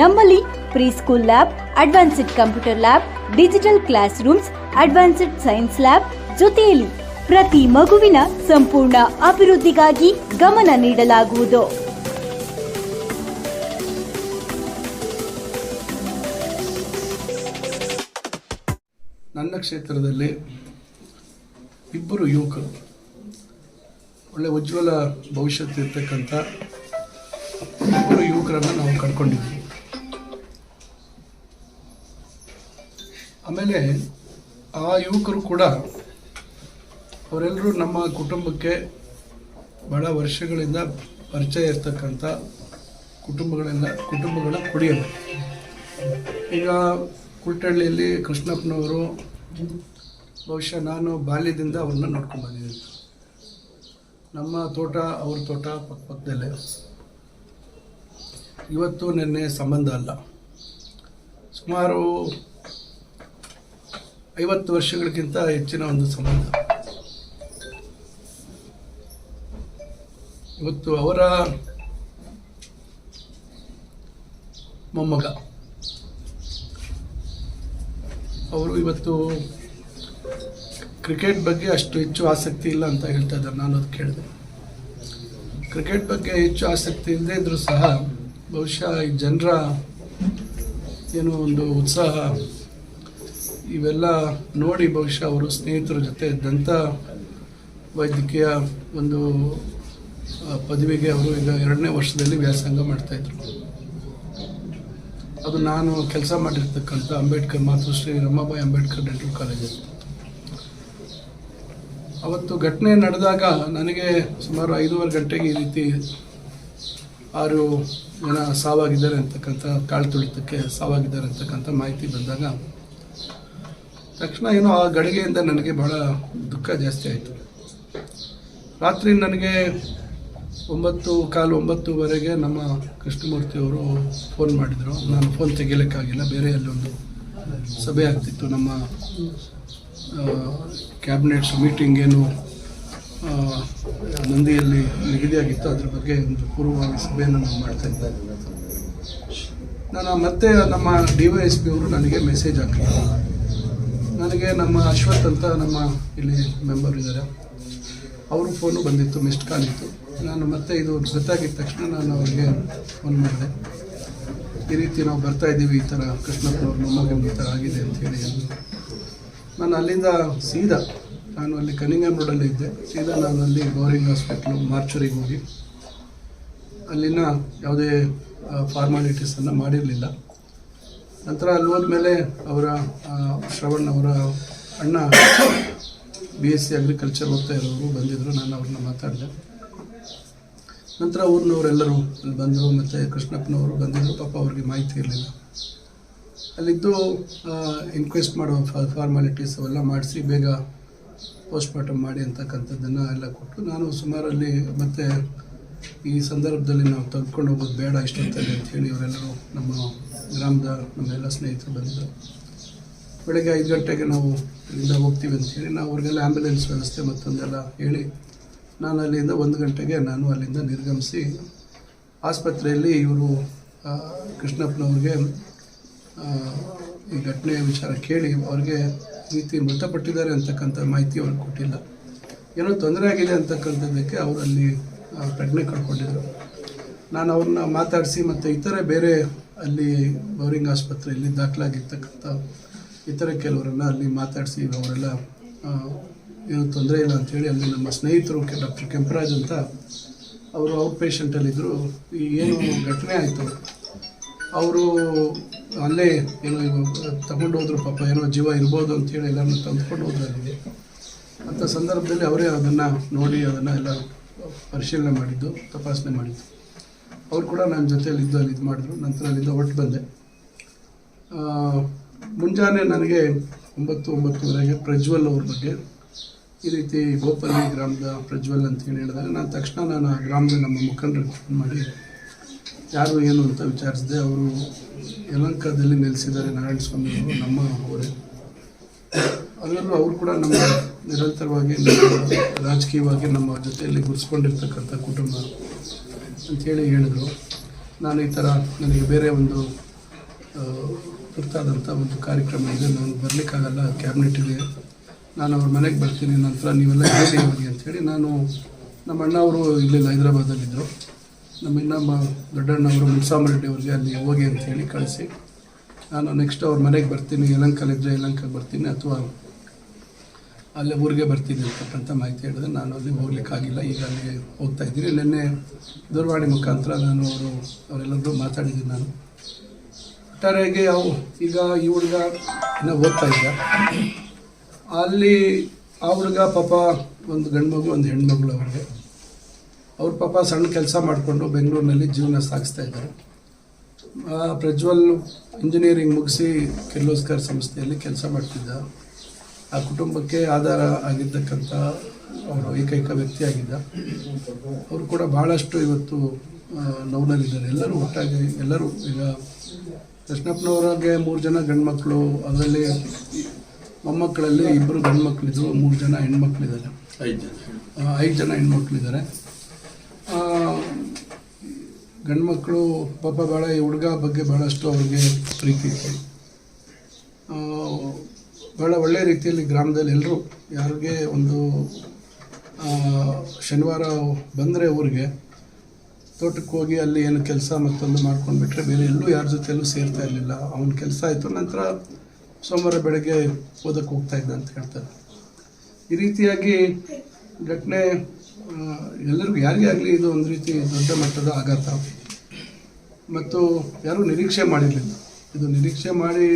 ನಮ್ಮಲ್ಲಿ pre school lab, advanced computer lab, digital classrooms advanced science lab ಜೊತೆಯಲ್ಲಿ ಪ್ರತಿ ಮಗುವಿನ ಸಂಪೂರ್ಣ ಅಭಿವೃದ್ಧಿಗಾಗಿ ಗಮನ ನೀಡಲಾಗುವುದು. ನನ್ನ ಕ್ಷೇತ್ರದಲ್ಲಿ ಇಬ್ಬರು ಯುವಕರು, ಒಳ್ಳೆ ಉಜ್ವಲ ಭವಿಷ್ಯತ್ತು ಇರ್ತಕ್ಕಂಥ ಇಬ್ಬರು ಯುವಕರನ್ನು ನಾವು ಕಳ್ಕೊಂಡಿದ್ವಿ ಆಮೇಲೆ ಆ ಯುವಕರು ಕೂಡ ಅವರೆಲ್ಲರೂ ನಮ್ಮ ಕುಟುಂಬಕ್ಕೆ ಬಹಳ ವರ್ಷಗಳಿಂದ ಪರಿಚಯ ಇರ್ತಕ್ಕಂಥ ಕುಟುಂಬಗಳೆಲ್ಲ ಕುಟುಂಬಗಳ ಕುಡಿಯಲು ಈಗ ಕುಲ್ಟಳ್ಳಿಯಲ್ಲಿ ಕೃಷ್ಣಪ್ಪನವರು ಬಹುಶಃ ನಾನು ಬಾಲ್ಯದಿಂದ ಅವ್ರನ್ನ ನೋಡ್ಕೊಂಡು ಬಂದಿದ್ದೀನಿ. ನಮ್ಮ ತೋಟ, ಅವ್ರ ತೋಟ ಪಕ್ಕ ಪಕ್ಕದಲ್ಲೇ. ಇವತ್ತು ನಿನ್ನೆ ಸಂಬಂಧ ಅಲ್ಲ. ಸುಮಾರು ಐವತ್ತು ವರ್ಷಗಳಿಗಿಂತ ಹೆಚ್ಚಿನ ಒಂದು ಸಂಬಂಧ. ಇವತ್ತು ಅವರ ಮೊಮ್ಮಗ. ಅವರು ಇವತ್ತು ಕ್ರಿಕೆಟ್ ಬಗ್ಗೆ ಅಷ್ಟು ಹೆಚ್ಚು ಆಸಕ್ತಿ ಇಲ್ಲ ಅಂತ ಹೇಳ್ತಾ ಇದ್ದಾರೆ. ನಾನು ಅದು ಕೇಳಿದೆ. ಕ್ರಿಕೆಟ್ ಬಗ್ಗೆ ಹೆಚ್ಚು ಆಸಕ್ತಿ ಇಲ್ಲದೇ ಇದ್ದರೂ ಸಹ ಬಹುಶಃ ಈ ಜನರ ಏನೋ ಒಂದು ಉತ್ಸಾಹ ಇವೆಲ್ಲ ನೋಡಿ ಬಹುಶಃ ಅವರು ಸ್ನೇಹಿತರ ಜೊತೆ ದಂತ ವೈದ್ಯಕೀಯ ಒಂದು ಪದವಿಗೆ ಅವರು ಈಗ ಎರಡನೇ ವರ್ಷದಲ್ಲಿ ವ್ಯಾಸಂಗ ಮಾಡ್ತಾಯಿದ್ರು ಅದು ನಾನು ಕೆಲಸ ಮಾಡಿರ್ತಕ್ಕಂಥ ಅಂಬೇಡ್ಕರ್ ಮಾತೃಶ್ರೀ ರಮಾಬಾಯಿ ಅಂಬೇಡ್ಕರ್ ಡೆಂಟಲ್ ಕಾಲೇಜ್ ಅವತ್ತು ಘಟನೆ ನಡೆದಾಗ ನನಗೆ ಸುಮಾರು ಐದೂವರೆ ಗಂಟೆಗೆ ಈ ರೀತಿ ಆರು ಜನ ಸಾವಾಗಿದ್ದಾರೆ ಅಂತಕ್ಕಂಥ ಕಾಳು ತುಳಿತಕ್ಕೆ ಸಾವಾಗಿದ್ದಾರೆ ಅಂತಕ್ಕಂಥ ಮಾಹಿತಿ ಬಂದಾಗ ತಕ್ಷಣ ಏನೋ ಆ ಗಡಿಗೆಯಿಂದ ನನಗೆ ಬಹಳ ದುಃಖ ಜಾಸ್ತಿ ಆಯಿತು. ರಾತ್ರಿ ನನಗೆ ಒಂಬತ್ತು, ಕಾಲು ಒಂಬತ್ತುವರೆಗೆ ನಮ್ಮ ಕೃಷ್ಣಮೂರ್ತಿಯವರು ಫೋನ್ ಮಾಡಿದರು. ನಾನು ಫೋನ್ ತೆಗಿಲಿಕ್ಕಾಗಿಲ್ಲ, ಬೇರೆ ಅಲ್ಲೊಂದು ಸಭೆ ಆಗ್ತಿತ್ತು, ನಮ್ಮ ಕ್ಯಾಬಿನೆಟ್ಸ್ ಮೀಟಿಂಗ್ ಏನು ನಂದಿಯಲ್ಲಿ ನಿಗದಿಯಾಗಿತ್ತು. ಅದ್ರ ಬಗ್ಗೆ ಒಂದು ಪೂರ್ವವಾಗಿ ಸಭೆಯನ್ನು ನಾನು ಮಾಡ್ತಾ ಇದ್ದೆ ನಾನು ಮತ್ತೆ ನಮ್ಮ ಡಿ ವೈ ಎಸ್ ಪಿ ಅವರು ನನಗೆ ಮೆಸೇಜ್ ಹಾಕಿದ್ರು. ನನಗೆ ನಮ್ಮ ಅಶ್ವಥ್ ಅಂತ ನಮ್ಮ ಇಲ್ಲಿ ಮೆಂಬರ್ ಇದ್ದಾರೆ. ಅವರು ಫೋನು ಬಂದಿತ್ತು ಮಿಸ್ಡ್ ಕಾಲ್ ಇತ್ತು. ನಾನು ಮತ್ತೆ ಇದು ಗೊತ್ತಾಗಿದ್ದ ತಕ್ಷಣ ನಾನು ಅವ್ರಿಗೆ ಫೋನ್ ಮಾಡಿದೆ. ಈ ರೀತಿ ನಾವು ಬರ್ತಾ ಇದ್ದೀವಿ, ಈ ಥರ ಕೃಷ್ಣಪ್ಪನವ್ರ ಮೊಮ್ಮಗನಿಗೆ ಈ ಥರ ಆಗಿದೆ ಅಂತ ಹೇಳಿ ನಾನು ಅಲ್ಲಿಂದ ಸೀದಾ, ನಾನು ಅಲ್ಲಿ ಕನಿಂಗಮ್ ರೋಡಲ್ಲಿ ಇದ್ದೆ. ಸೀದಾ ನಾನು ಅಲ್ಲಿ ಗೌರಿಂಗ್ ಹಾಸ್ಪಿಟ್ಲು ಮಾರ್ಚರಿಗೆ ಹೋಗಿ. ಅಲ್ಲಿನ ಯಾವುದೇ ಫಾರ್ಮಾಲಿಟೀಸನ್ನು ಮಾಡಿರಲಿಲ್ಲ. ನಂತರ ಅಲ್ಲಿ ಹೋದ್ಮೇಲೆ ಅವರ ಶ್ರವಣ್ ಅವರ ಅಣ್ಣ ಬಿ ಎಸ್ ಸಿ ಅಗ್ರಿಕಲ್ಚರ್ ಓದ್ತಾ ಇರೋರು ಬಂದಿದ್ದರು ನಾನು ಅವ್ರನ್ನ ಮಾತಾಡಿದೆ. ನಂತರ ಊರಿನವರೆಲ್ಲರೂ ಅಲ್ಲಿ ಬಂದರು, ಮತ್ತು ಕೃಷ್ಣಪ್ಪನವರು ಬಂದಿದ್ದರು ಪಾಪ ಅವ್ರಿಗೆ ಮಾಹಿತಿ ಇರಲಿಲ್ಲ. ಅಲ್ಲಿದ್ದು ಇನ್ಕ್ವೆಸ್ಟ್ ಮಾಡೋ ಫಾರ್ಮಾಲಿಟೀಸ್ ಅವೆಲ್ಲ ಮಾಡಿಸಿ ಬೇಗ ಪೋಸ್ಟ್ಮಾರ್ಟಮ್ ಮಾಡಿ ಅಂತಕ್ಕಂಥದ್ದನ್ನು ಎಲ್ಲ ಕೊಟ್ಟು, ನಾನು ಸುಮಾರಲ್ಲಿ ಮತ್ತು ಈ ಸಂದರ್ಭದಲ್ಲಿ ನಾವು ತೆಗೆದುಕೊಂಡು ಹೋಗೋದು ಬೇಡ ಇಷ್ಟೊತ್ತಲ್ಲಿ ಅಂತ ಹೇಳಿ ಅವರೆಲ್ಲರೂ ನಮ್ಮ ಗ್ರಾಮದ ನಮ್ಮೆಲ್ಲ ಸ್ನೇಹಿತರು ಬಂದಿದ್ದರು. ಬೆಳಗ್ಗೆ ಐದು ಗಂಟೆಗೆ ನಾವು ಇಲ್ಲಿಂದ ಹೋಗ್ತೀವಿ ಅಂತ ಹೇಳಿ ನಾವು ಅವ್ರಿಗೆಲ್ಲ ಆ್ಯಂಬುಲೆನ್ಸ್ ವ್ಯವಸ್ಥೆ ಮತ್ತೊಂದೆಲ್ಲ ಹೇಳಿ ನಾನು ಅಲ್ಲಿಂದ ಒಂದು ಗಂಟೆಗೆ ನಾನು ಅಲ್ಲಿಂದ ನಿರ್ಗಮಿಸಿ ಆಸ್ಪತ್ರೆಯಲ್ಲಿ ಇವರು ಕೃಷ್ಣಪ್ಪನವ್ರಿಗೆ ಈ ಘಟನೆಯ ವಿಚಾರ ಕೇಳಿ ಅವ್ರಿಗೆ ರೀತಿ ಮೃತಪಟ್ಟಿದ್ದಾರೆ ಅಂತಕ್ಕಂಥ ಮಾಹಿತಿ ಅವ್ರಿಗೆ ಕೊಟ್ಟಿಲ್ಲ. ಏನೋ ತೊಂದರೆ ಆಗಿದೆ ಅಂತಕ್ಕಂಥದ್ದಕ್ಕೆ ಅವರಲ್ಲಿ ಪ್ರಜ್ಞೆ ಕಳ್ಕೊಂಡಿದ್ದರು ನಾನು ಅವ್ರನ್ನ ಮಾತಾಡಿಸಿ ಮತ್ತು ಇತರೆ ಬೇರೆ ಅಲ್ಲಿ ಬೌರಿಂಗ್ ಆಸ್ಪತ್ರೆಯಲ್ಲಿ ದಾಖಲಾಗಿರ್ತಕ್ಕಂಥ ಇತರ ಕೆಲವರನ್ನು ಅಲ್ಲಿ ಮಾತಾಡಿಸಿ ಅವರೆಲ್ಲ ಏನು ತೊಂದರೆ ಇಲ್ಲ ಅಂಥೇಳಿ ಅಲ್ಲಿ ನಮ್ಮ ಸ್ನೇಹಿತರು ಡಾಕ್ಟರ್ ಕೆಂಪರಾಜ್ ಅಂತ ಅವರು ಔಟ್ ಪೇಷಂಟಲ್ಲಿದ್ದರು ಏನು ಘಟನೆ ಆಯಿತು, ಅವರು ಅಲ್ಲೇ ಏನೋ ತಗೊಂಡು ಹೋದ್ರು ಪಾಪ, ಏನೋ ಜೀವ ಇರ್ಬೋದು ಅಂತೇಳಿ ಎಲ್ಲರನ್ನು ತಂದುಕೊಂಡು ಹೋದ್ರು ಅಲ್ಲಿಗೆ. ಅಂಥ ಸಂದರ್ಭದಲ್ಲಿ ಅವರೇ ಅದನ್ನು ನೋಡಿ, ಅದನ್ನು ಎಲ್ಲ ಪರಿಶೀಲನೆ ಮಾಡಿದ್ದು, ತಪಾಸಣೆ ಮಾಡಿದ್ದು. ಅವ್ರು ಕೂಡ ನನ್ನ ಜೊತೆಯಲ್ಲಿ ಇದ್ದು ಅಲ್ಲಿ ಇದು ಮಾಡಿದ್ರು. ನಂತರ ಅಲ್ಲಿಂದ ಹೊರಟು ಬಂದೆ. ಮುಂಜಾನೆ ನನಗೆ ಒಂಬತ್ತು, ಒಂಬತ್ತುವರೆಗೆ ಪ್ರಜ್ವಲ್ ಅವ್ರ ಬಗ್ಗೆ ಈ ರೀತಿ ಗೋಪಲ್ಲಿ ಗ್ರಾಮದ ಪ್ರಜ್ವಲ್ ಅಂತ ಹೇಳಿ ಹೇಳಿದಾಗ ನಾನು ತಕ್ಷಣ ನಾನು ಆ ಗ್ರಾಮದ ನಮ್ಮ ಮುಖಂಡರಿಗೆ ಫೋನ್ ಮಾಡಿ, ಯಾರು ಏನು ಅಂತ ವಿಚಾರಿಸಿದೆ, ಅವರು ಯಲಂಕದಲ್ಲಿ ನೆಲೆಸಿದ್ದಾರೆ ನಾರಾಯಣ ಸ್ವಾಮಿ ಅವರು, ನಮ್ಮ ಅವರೇ. ಅದರಲ್ಲೂ ಅವರು ಕೂಡ ನಮ್ಮ ನಿರಂತರವಾಗಿ ರಾಜಕೀಯವಾಗಿ ನಮ್ಮ ಜೊತೆಯಲ್ಲಿ ಗುರುಸ್ಕೊಂಡಿರ್ತಕ್ಕಂಥ ಕುಟುಂಬ. ಅಂಥೇಳಿ ಹೇಳಿದರು. ನಾನು ಈ ಥರ ನನಗೆ ಬೇರೆ ಒಂದು ತುರ್ತಾದಂಥ ಒಂದು ಕಾರ್ಯಕ್ರಮ ಇದೆ. ನಾನು ಬರಲಿಕ್ಕಾಗಲ್ಲ ಕ್ಯಾಬಿನೆಟ್ಗೆ ನಾನು ಅವ್ರ ಮನೆಗೆ ಬರ್ತೀನಿ, ನಂತರ ನೀವೆಲ್ಲ ಹೇಳಿ ಹೋಗಿ ಅಂಥೇಳಿ ನಾನು ನಮ್ಮ ಅಣ್ಣ ಅವರು ಇಲ್ಲಿಲ್ಲ, ಹೈದರಾಬಾದಲ್ಲಿದ್ದರು. ನಮ್ಮ ಇನ್ನೊಬ್ಬ ದೊಡ್ಡಣ್ಣವರು ಮುನ್ಸಾಮರೆಡ್ಡಿ ಅವ್ರಿಗೆ ಅಲ್ಲಿ ಹೋಗಿ ಅಂಥೇಳಿ ಕಳಿಸಿ. ನಾನು ನೆಕ್ಸ್ಟ್ ಅವ್ರ ಮನೆಗೆ ಬರ್ತೀನಿ ಯಲಂಕಲ್ಲಿದ್ದರೆ ಯಲಂಕಕ್ಕೆ ಬರ್ತೀನಿ, ಅಥವಾ ಅಲ್ಲೇ ಊರಿಗೆ ಬರ್ತೀನಿ ಅಂತಕ್ಕಂಥ ಮಾಹಿತಿ ಹೇಳಿದ್ರೆ ನಾನು ಅಲ್ಲಿ ಹೋಗ್ಲಿಕ್ಕಾಗಿಲ್ಲ ಈಗ ಅಲ್ಲಿ ಹೋಗ್ತಾ ಇದ್ದೀನಿ. ನಿನ್ನೆ ದೂರವಾಣಿ ಮುಖಾಂತರ ನಾನು ಅವರು, ಅವರೆಲ್ಲರೂ ಮಾತಾಡಿದ್ದೀನಿ ನಾನು. ಒಟ್ಟಾರೆಗೆ ಅವು, ಈಗ ಈ ಹುಡುಗ ಇನ್ನೂ ಓದ್ತಾ ಇದ್ದ ಅಲ್ಲಿ ಆ ಹುಡುಗ ಪಾಪ ಒಂದು ಗಂಡು ಮಗು ಒಂದು ಹೆಣ್ಮಗಳು ಅವ್ರಿಗೆ. ಅವ್ರ ಪಾಪ ಸಣ್ಣ ಕೆಲಸ ಮಾಡಿಕೊಂಡು ಬೆಂಗಳೂರಿನಲ್ಲಿ ಜೀವನ ಸಾಗಿಸ್ತಾ ಇದ್ದಾರೆ. ಪ್ರಜ್ವಲ್ ಇಂಜಿನಿಯರಿಂಗ್ ಮುಗಿಸಿ ಕಿರ್ಲೋಸ್ಕರ್ ಸಂಸ್ಥೆಯಲ್ಲಿ ಕೆಲಸ ಮಾಡ್ತಿದ್ದ. ಆ ಕುಟುಂಬಕ್ಕೆ ಆಧಾರ ಆಗಿರ್ತಕ್ಕಂಥ ಅವರು ಏಕೈಕ ವ್ಯಕ್ತಿಯಾಗಿದ್ದ ಅವರು ಕೂಡ ಭಾಳಷ್ಟು ಇವತ್ತು ನೋವಿನಲ್ಲಿದ್ದಾರೆ. ಎಲ್ಲರೂ ಒಟ್ಟಾಗಿ ಎಲ್ಲರೂ ಈಗ ಕೃಷ್ಣಪ್ಪನವರಿಗೆ ಮೂರು ಜನ ಗಂಡು ಮಕ್ಕಳು ಅದರಲ್ಲಿ ಮೊಮ್ಮಕ್ಕಳಲ್ಲಿ ಇಬ್ಬರು ಗಂಡು ಮಕ್ಕಳಿದ್ರು ಮೂರು ಜನ ಹೆಣ್ಮಕ್ಳಿದ್ದಾರೆ. ಆ, ಐದು ಜನ ಹೆಣ್ಮಕ್ಳಿದ್ದಾರೆ. ಗಂಡು ಮಕ್ಕಳು ಪಾಪ ಭಾಳ ಈ ಹುಡುಗ ಬಗ್ಗೆ ಭಾಳಷ್ಟು ಅವ್ರಿಗೆ ಪ್ರೀತಿ ಇತ್ತು ಭಾಳ ಒಳ್ಳೆಯ ರೀತಿಯಲ್ಲಿ ಗ್ರಾಮದಲ್ಲಿ ಎಲ್ಲರೂ ಯಾರಿಗೆ ಒಂದು ಶನಿವಾರ ಬಂದರೆ ಊರಿಗೆ, ತೋಟಕ್ಕೆ ಹೋಗಿ ಅಲ್ಲಿ ಏನು ಕೆಲಸ ಮತ್ತೊಂದು ಮಾಡ್ಕೊಂಡು ಬಿಟ್ಟರೆ ಬೇರೆ ಎಲ್ಲೂ ಯಾರ ಜೊತೆಯಲ್ಲೂ ಸೇರ್ತಾ ಇರಲಿಲ್ಲ. ಅವನ ಕೆಲಸ ಆಯಿತು, ನಂತರ ಸೋಮವಾರ ಬೆಳಗ್ಗೆ ಓದಕ್ಕೆ ಹೋಗ್ತಾ ಇದ್ದ ಅಂತ ಹೇಳ್ತಾರೆ. ಈ ರೀತಿಯಾಗಿ ಘಟನೆ ಎಲ್ಲರಿಗೂ ಯಾರಿಗೇ ಆಗಲಿ ಇದು ಒಂದು ರೀತಿ ದೊಡ್ಡ ಮಟ್ಟದ ಆಘಾತ. ಮತ್ತು ಯಾರೂ ನಿರೀಕ್ಷೆ ಮಾಡಿರಲಿಲ್ಲ. ಇದು ನಿರೀಕ್ಷೆ ಮಾಡಿ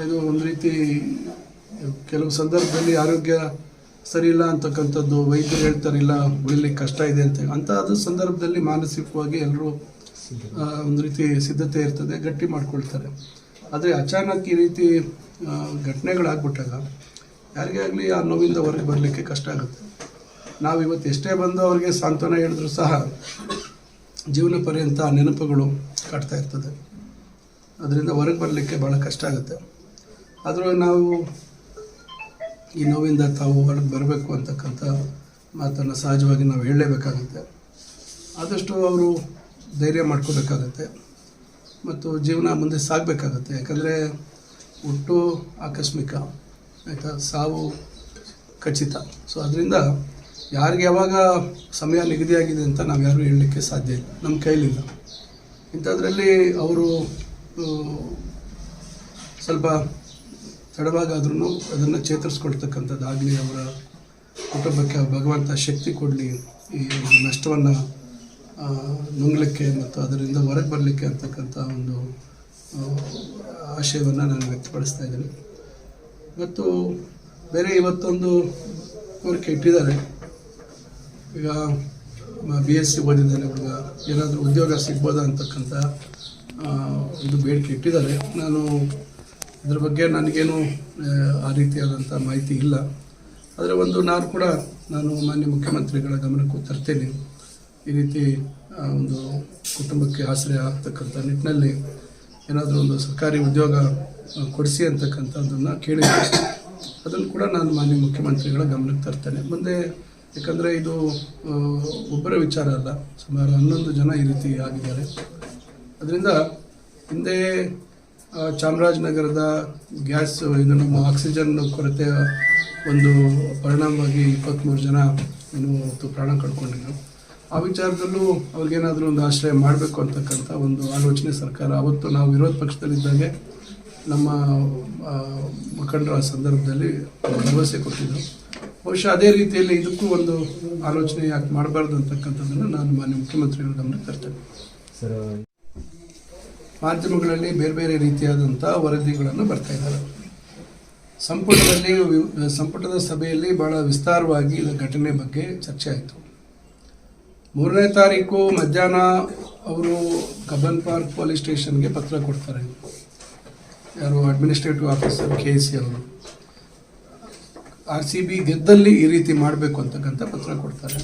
ಇದು ಒಂದು ರೀತಿ ಕೆಲವು ಸಂದರ್ಭದಲ್ಲಿ ಆರೋಗ್ಯ ಸರಿ ಇಲ್ಲ ಅಂತಕ್ಕಂಥದ್ದು ವೈದ್ಯರು ಹೇಳ್ತಾರಿಲ್ಲ ಉಳಿಲಿಕ್ಕೆ ಕಷ್ಟ ಇದೆ ಅಂತ ಅಂಥದ್ದು ಸಂದರ್ಭದಲ್ಲಿ ಮಾನಸಿಕವಾಗಿ ಎಲ್ಲರೂ ಒಂದು ರೀತಿ ಸಿದ್ಧತೆ ಇರ್ತದೆ, ಗಟ್ಟಿ ಮಾಡ್ಕೊಳ್ತಾರೆ. ಆದರೆ ಅಚಾನಕ್ ಈ ರೀತಿ ಘಟನೆಗಳಾಗ್ಬಿಟ್ಟಾಗ ಯಾರಿಗೇ ಆಗಲಿ ಆ ನೋವಿಂದ ಹೊರಗೆ ಬರಲಿಕ್ಕೆ ಕಷ್ಟ ಆಗುತ್ತೆ. ನಾವು ಇವತ್ತು ಎಷ್ಟೇ ಬಂದು ಅವ್ರಿಗೆ ಸಾಂತ್ವನ ಹೇಳಿದ್ರು ಸಹ ಜೀವನ ಪರ್ಯಂತ ನೆನಪುಗಳು ಕಟ್ತಾ ಇರ್ತದೆ. ಅದರಿಂದ ಹೊರಗೆ ಬರಲಿಕ್ಕೆ ಭಾಳ ಕಷ್ಟ ಆಗುತ್ತೆ. ಆದರೂ ನಾವು ಈ ನೋವಿಂದ ತಾವು ಹೊರಗೆ ಬರಬೇಕು ಅಂತಕ್ಕಂಥ ಮಾತನ್ನು ಸಹಜವಾಗಿ ನಾವು ಹೇಳಲೇಬೇಕಾಗುತ್ತೆ. ಆದಷ್ಟು ಅವರು ಧೈರ್ಯ ಮಾಡ್ಕೋಬೇಕಾಗತ್ತೆ ಮತ್ತು ಜೀವನ ಮುಂದೆ ಸಾಗಬೇಕಾಗತ್ತೆ. ಯಾಕಂದರೆ ಹುಟ್ಟು ಆಕಸ್ಮಿಕ ಆಯಿತಾ, ಸಾವು ಖಚಿತ. ಸೊ ಅದರಿಂದ ಯಾರಿಗೆ ಯಾವಾಗ ಸಮಯ ನಿಗದಿಯಾಗಿದೆ ಅಂತ ನಾವು ಯಾರೂ ಹೇಳಲಿಕ್ಕೆ ಸಾಧ್ಯ ಇಲ್ಲ. ನಮ್ಮ ಕೈಲಿಲ್ಲ. ಇಂಥದ್ರಲ್ಲಿ ಅವರು ಸ್ವಲ್ಪ ತಡವಾಗಾದ್ರೂ ಅದನ್ನು ಚೇತರಿಸ್ಕೊಳ್ತಕ್ಕಂಥದ್ದಾಗಲಿ ಅವರ ಕುಟುಂಬಕ್ಕೆ ಭಗವಂತ ಶಕ್ತಿ ಕೊಡಲಿ, ಈ ಒಂದು ನಷ್ಟವನ್ನು ನುಂಗ್ಲಿಕ್ಕೆ ಮತ್ತು ಅದರಿಂದ ಹೊರಗೆ ಬರಲಿಕ್ಕೆ ಅಂತಕ್ಕಂಥ ಒಂದು ಆಶಯವನ್ನು ನಾನು ವ್ಯಕ್ತಪಡಿಸ್ತಾ ಇದ್ದೀನಿ. ಇವತ್ತು ಬೇರೆ ಇವತ್ತೊಂದು ಕೋರಿಕೆ ಇಟ್ಟಿದ್ದಾರೆ. ಈಗ ಬಿ ಎಸ್ ಸಿ ಓದಿದ್ದಾನೆ ಹುಡುಗ ಏನಾದರೂ ಉದ್ಯೋಗ ಸಿಗ್ಬೋದಾ ಅಂತಕ್ಕಂಥ ಇದು ಬೇಡಿಕೆ ಇಟ್ಟಿದ್ದಾರೆ. ನಾನು ಇದ್ರ ಬಗ್ಗೆ ನನಗೇನು ಆ, ರೀತಿಯಾದಂಥ ಮಾಹಿತಿ ಇಲ್ಲ. ಆದರೆ ಒಂದು ನಾನು ಕೂಡ ನಾನು ಮಾನ್ಯ ಮುಖ್ಯಮಂತ್ರಿಗಳ ಗಮನಕ್ಕೂ ತರ್ತೇನೆ. ಈ ರೀತಿ ಒಂದು ಕುಟುಂಬಕ್ಕೆ ಆಶ್ರಯ ಆಗ್ತಕ್ಕಂಥ ನಿಟ್ಟಿನಲ್ಲಿ ಏನಾದರೂ ಒಂದು ಸರ್ಕಾರಿ ಉದ್ಯೋಗ ಕೊಡಿಸಿ ಅಂತಕ್ಕಂಥದ್ದನ್ನು ಕೇಳಿ ಅದನ್ನು ಕೂಡ ನಾನು ಮಾನ್ಯ ಮುಖ್ಯಮಂತ್ರಿಗಳ ಗಮನಕ್ಕೆ ತರ್ತೇನೆ. ಮುಂದೆ ಯಾಕಂದರೆ ಇದು ಒಬ್ಬರ ವಿಚಾರ ಅಲ್ಲ. ಸುಮಾರು ಹನ್ನೊಂದು ಜನ ಈ ರೀತಿ ಆಗಿದ್ದಾರೆ. ಅದರಿಂದ ಹಿಂದೆ ಚಾಮರಾಜನಗರದ ಗ್ಯಾಸ್, ಇದು ನಮ್ಮ ಆಕ್ಸಿಜನ್ ಕೊರತೆ ಒಂದು ಪರಿಣಾಮವಾಗಿ ಇಪ್ಪತ್ತ್ಮೂರು ಜನ ಏನು ಮತ್ತು ಪ್ರಾಣ ಕಳ್ಕೊಂಡಿದ್ರು. ಆ ವಿಚಾರದಲ್ಲೂ ಅವ್ರಿಗೇನಾದರೂ ಒಂದು ಆಶ್ರಯ ಮಾಡಬೇಕು ಅಂತಕ್ಕಂಥ ಒಂದು ಆಲೋಚನೆ ಸರ್ಕಾರ ಅವತ್ತು ನಾವು ವಿರೋಧ ಪಕ್ಷದಲ್ಲಿದ್ದಾಗೆ ನಮ್ಮ ಮುಖಂಡರ ಸಂದರ್ಭದಲ್ಲಿ ಭರವಸೆ ಕೊಟ್ಟಿದ್ದರು ಬಹುಶಃ ಅದೇ ರೀತಿಯಲ್ಲಿ ಇದಕ್ಕೂ ಒಂದು ಆಲೋಚನೆ ಯಾಕೆ ಮಾಡಬಾರ್ದು ಅಂತಕ್ಕಂಥದ್ದನ್ನು ನಾನು ಮಾನ್ಯ ಮುಖ್ಯಮಂತ್ರಿಗಳ ಗಮನ ತರ್ತೇನೆ. ಸರ್ ಮಾಧ್ಯಮಗಳಲ್ಲಿ ಬೇರೆ ಬೇರೆ ರೀತಿಯಾದಂಥ ವರದಿಗಳನ್ನು ಬರ್ತಾ ಇದ್ದಾರೆ. ಸಂಪುಟದಲ್ಲಿ ಸಂಪುಟದ ಸಭೆಯಲ್ಲಿ ಬಹಳ ವಿಸ್ತಾರವಾಗಿ ಘಟನೆ ಬಗ್ಗೆ ಚರ್ಚೆ ಆಯಿತು. ಮೂರನೇ ತಾರೀಕು ಮಧ್ಯಾಹ್ನ ಅವರು ಕಬ್ಬನ್ ಪಾರ್ಕ್ ಪೊಲೀಸ್ ಸ್ಟೇಷನ್ಗೆ ಪತ್ರ ಕೊಡ್ತಾರೆ. ಯಾರು ಅಡ್ಮಿನಿಸ್ಟ್ರೇಟಿವ್ ಆಫೀಸರ್ ಕೆ ಸಿ ಅವರು ಆರ್ ಸಿ ಬಿ ಗೆದ್ದಲ್ಲಿ ಈ ರೀತಿ ಮಾಡಬೇಕು ಅಂತಕ್ಕಂಥ ಪತ್ರ ಕೊಡ್ತಾರೆ.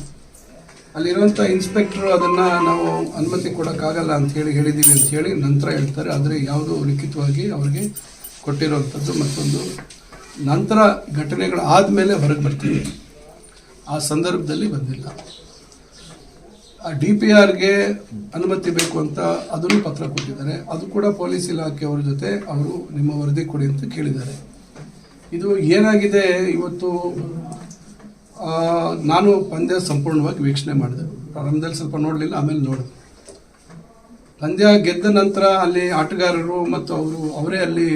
ಅಲ್ಲಿರುವಂಥ ಇನ್ಸ್ಪೆಕ್ಟರ್ ಅದನ್ನು ನಾವು ಅನುಮತಿ ಕೊಡೋಕ್ಕಾಗಲ್ಲ ಅಂತ ಹೇಳಿ ಹೇಳಿದ್ದೀವಿ ಅಂತ ಹೇಳಿ ನಂತರ ಹೇಳ್ತಾರೆ. ಆದರೆ ಯಾವುದು ಲಿಖಿತವಾಗಿ ಅವರಿಗೆ ಕೊಟ್ಟಿರುವಂಥದ್ದು ಮತ್ತೊಂದು ನಂತರ ಘಟನೆಗಳು ಆದಮೇಲೆ ಹೊರಗೆ ಬರ್ತೀವಿ ಆ ಸಂದರ್ಭದಲ್ಲಿ ಬಂದಿಲ್ಲ. ಆ ಡಿ ಪಿ ಆರ್ಗೆ ಅನುಮತಿ ಬೇಕು ಅಂತ ಅದನ್ನು ಪತ್ರ ಕೊಟ್ಟಿದ್ದಾರೆ. ಅದು ಕೂಡ ಪೊಲೀಸ್ ಇಲಾಖೆಯವರ ಜೊತೆ ಅವರು ನಿಮ್ಮ ವರದಿ ಕೊಡಿ ಅಂತ ಕೇಳಿದ್ದಾರೆ. ಇದು ಏನಾಗಿದೆ? ಇವತ್ತು ನಾನು ಪಂದ್ಯ ಸಂಪೂರ್ಣವಾಗಿ ವೀಕ್ಷಣೆ ಮಾಡಿದೆ. ಪ್ರಾರಂಭದಲ್ಲಿ ಸ್ವಲ್ಪ ನೋಡಲಿಲ್ಲ, ಆಮೇಲೆ ನೋಡಿದೆ. ಪಂದ್ಯ ಗೆದ್ದ ನಂತರ ಅಲ್ಲಿ ಆಟಗಾರರು ಮತ್ತು ಅವರು, ಅವರೇ ಅಲ್ಲಿ